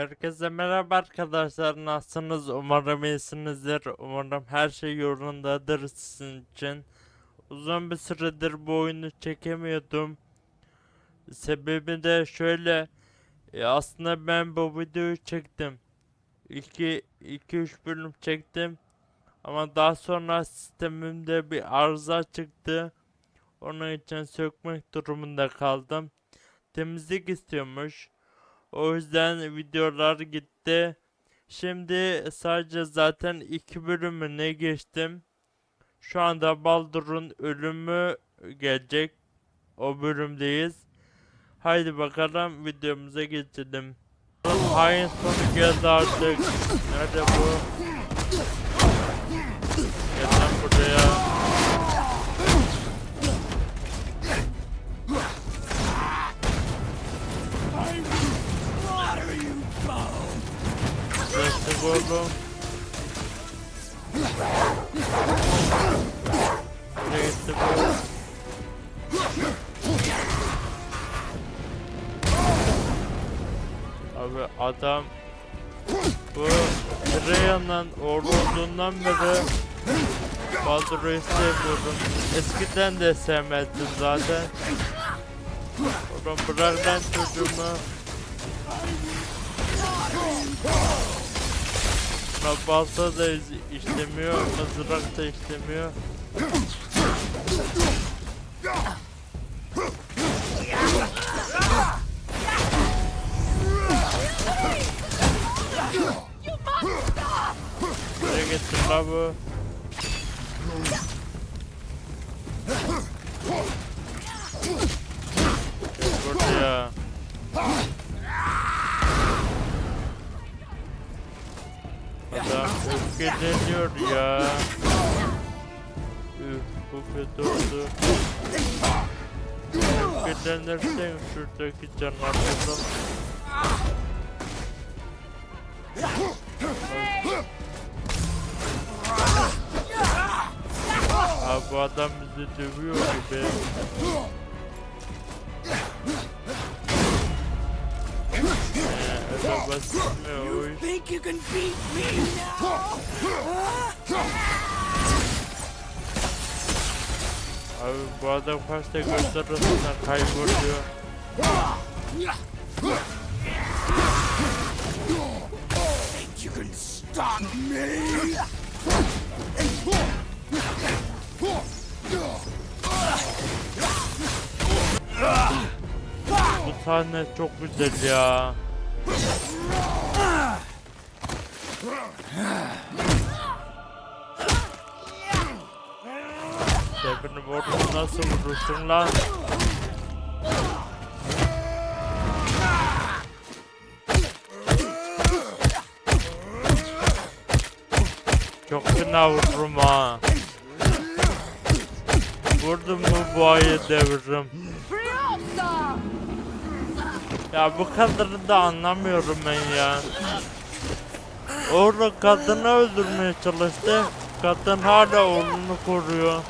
Herkese merhaba arkadaşlar. Nasılsınız? Umarım iyisinizdir. Umarım her şey yolundadır sizin için. Uzun bir süredir bu oyunu çekemiyordum. Sebebi de şöyle. E, aslında ben bu videoyu çektim. 2 2-3 bölüm çektim. Ama daha sonra sistemimde bir arıza çıktı. Onun için sökmek durumunda kaldım. Temizlik istiyormuş o yüzden videolar gitti. Şimdi sadece zaten iki bölümüne geçtim. Şu anda Baldur'un ölümü gelecek. O bölümdeyiz. Haydi bakalım videomuza geçelim. Hain sonu geldi artık. Nerede bu? Destek oldum. Nereye gitti bu? Abi adam bu Reya'nın oğlu olduğundan beri Baldur'u sevmiyorum. Eskiden de sevmezdim zaten. Oğlum bırak lan çocuğumu. Buna balta da işlemiyor, mızrak da işlemiyor. Nereye gitti la bu? Adam öfkeleniyor ya. Üf bu kötü oldu. Öfkelenirsen şuradaki canavardan. Abi adam bizi dövüyor gibi. İş? think you can beat me now? Abi bu adam kaçta göster arasında kayboluyor. Think you can stop me? Bu sahne çok güzel ya. Benim ordumu nasıl vurursun lan? Çok fena vururum ha. Vurdum mu bu ayı deviririm. Ya bu kadarını da anlamıyorum ben ya. Orada kadını öldürmeye çalıştı. Kadın hala oğlunu koruyor.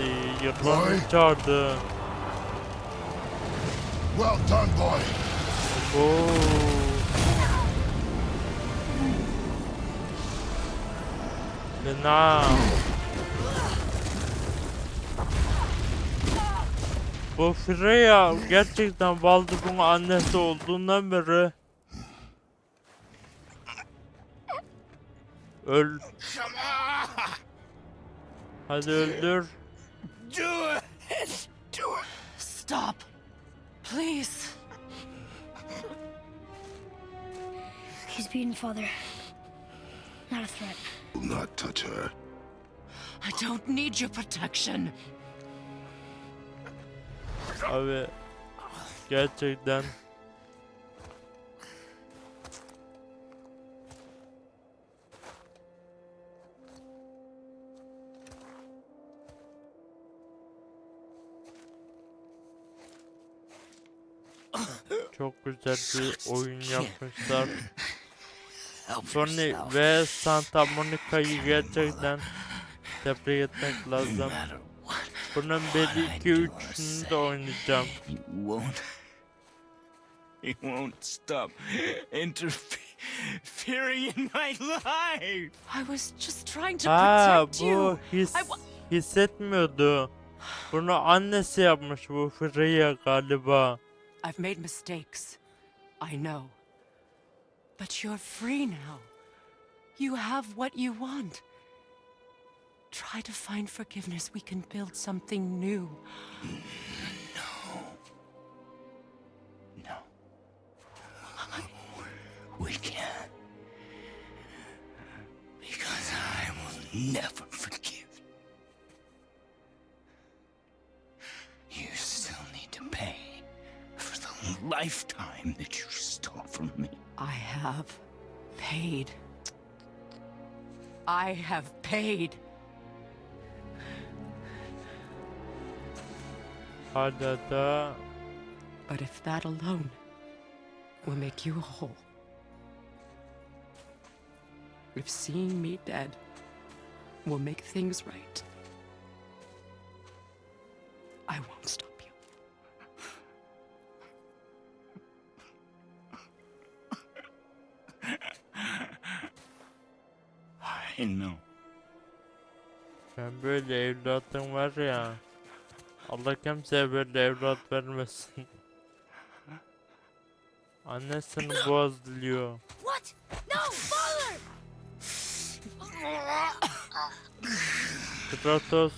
Ee, Yılanı çağırdı. Well done, boy. Oo. Fena. Bu Freya gerçekten Baldur'un annesi olduğundan beri Öl. Hadi öldür. Do it! Do it! Stop. Please. He's beaten father. Not a threat. Do not touch her. I don't need your protection. Abi gerçekten çok güzel bir oyun yapmışlar. Sony ve Santa Monica'yı gerçekten tebrik etmek lazım. Bunun belli I 2 do or 3'ünü de oynayacağım. You won't He won't stop interfering in my life. I was just trying to Ha protect bu you. his I wa- hissetmiyordu. Bunu annesi yapmış bu Freya galiba. I've made mistakes. I know. But you're free now. You have what you want. Try to find forgiveness. We can build something new. No. No. We can't. Because I will never lifetime that you stole from me. I have paid. I have paid. Hala da But if that alone will make you whole, if seeing me dead will make things right, Know. ben böyle evlatım var ya. Allah kimseye böyle evlat vermesin. Annesini boğaz diliyor. What? No, father! Kratos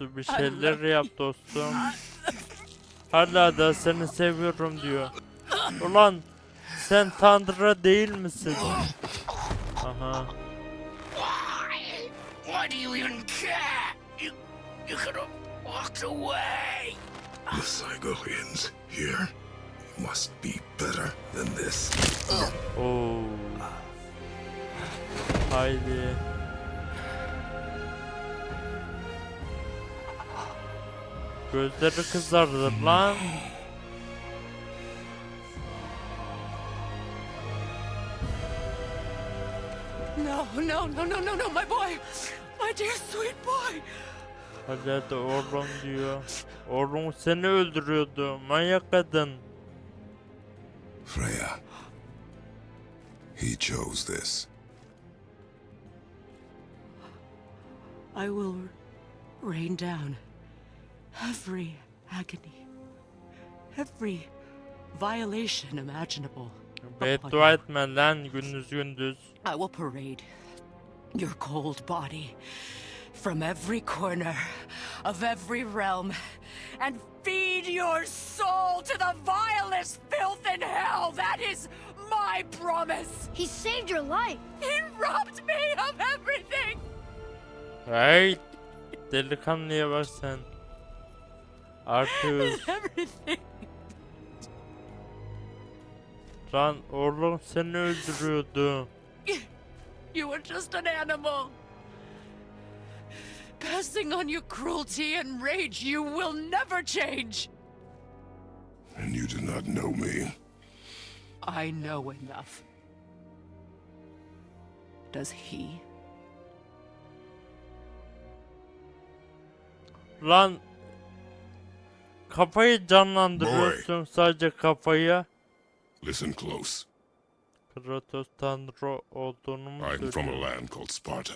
bir şeyler yap dostum. Hala da seni seviyorum diyor. Ulan sen Tanrı değil misin? Aha. Why do you even care? You, you could have walked away. The Sigorians here must be better than this. Oo. Haydi. Gözleri kızardı hmm. lan. No, no, no, no, no, no, my boy! My dear sweet boy! Da oğlum diyor. Oğlum seni öldürüyordu. Manyak kadın. Freya. He chose this. I will rain down every agony, every violation imaginable. Beddua etme lan gündüz gündüz. I will parade your cold body from every corner of every realm and feed your soul to the vilest filth in hell. That is my promise. He saved your life. He robbed me of everything. Hey! Delikanlıya bak sen. Arthur. Everything. Lan oğlum seni öldürüyordu. You were just an animal. Passing on your cruelty and rage, you will never change. And you do not know me. I know enough. Does he? Lan kafayı canlandırıyorsun sadece kafayı. Listen close. Kratos Tanrı olduğunu mu I'm from a söylüyor? land called Sparta.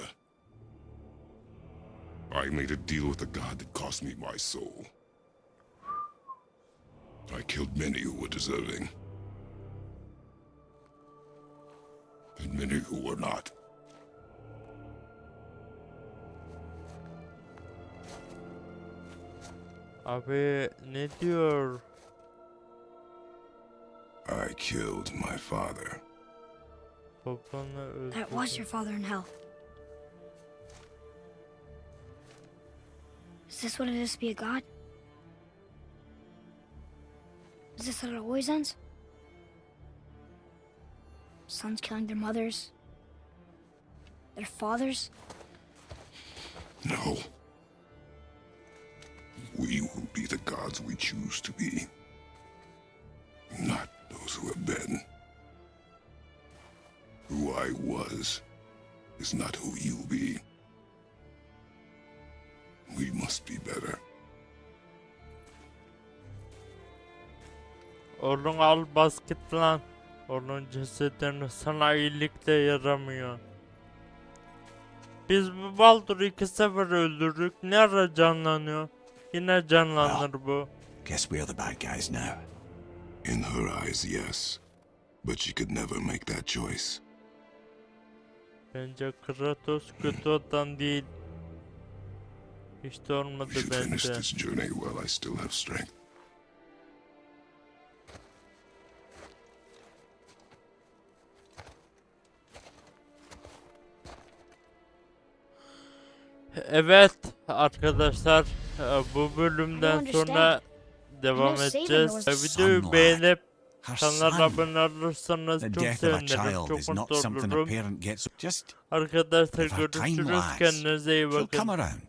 I made a deal with the god that cost me my soul. I killed many who were deserving. And many who were not. Abi ne diyor? I killed my father. Babanı That was your father in hell. Is this what it is to be a god? Is this how it always ends? Sons killing their mothers? Their fathers? No. We will be the gods we choose to be. Not those who have been. I was is not who you'll be. We must be better. Oğlum al bas git lan. Onun cesedini sana iyilikle yaramıyor. Biz bu Baldur'u iki sefer öldürdük. Ne ara canlanıyor? Yine canlanır bu. Guess we're the bad guys now. In her eyes, yes. But she could never make that choice. Bence Kratos kötü adam değil. Hiç de olmadı bence. this journey while I still have strength. Evet arkadaşlar bu bölümden sonra devam edeceğiz. Videoyu beğenip Her kanala son. abone olursanız The çok death of a sevinirim. child Çok not mutlu something a olurum. parent gets. Just Arkadaşlar time görüşürüz. Kendinize iyi she'll come bakın. around.